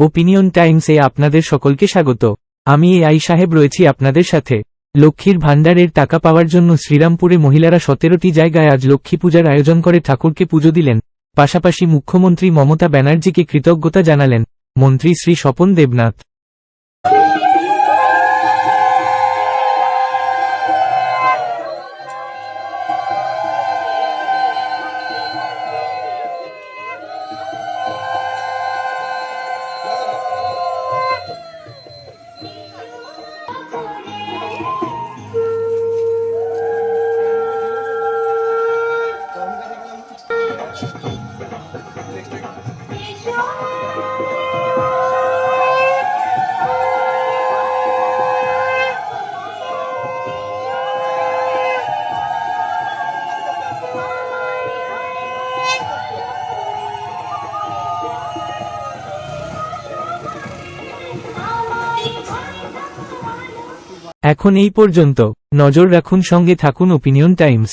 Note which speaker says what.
Speaker 1: Opinion টাইমসে আপনাদের সকলকে স্বাগত। আমি এ আই সাহেব রয়েছি আপনাদের সাথে। লক্ষ্মীর ভাণ্ডারের টাকা পাওয়ার জন্য শ্রীরামপুরে মহিলারা সতেরোটি জায়গায় আজ লক্ষ্মী পূজার আয়োজন করে ঠাকুরকে পুজো দিলেন। পাশাপাশি মুখ্যমন্ত্রী মমতা ব্যানার্জিকে কৃতজ্ঞতা জানালেন। মন্ত্রী শ্রী স্বপন দেবনাথ। এখন এই পর্যন্ত। নজর রাখুন সঙ্গে থাকুন ওপিনিয়ন টাইমস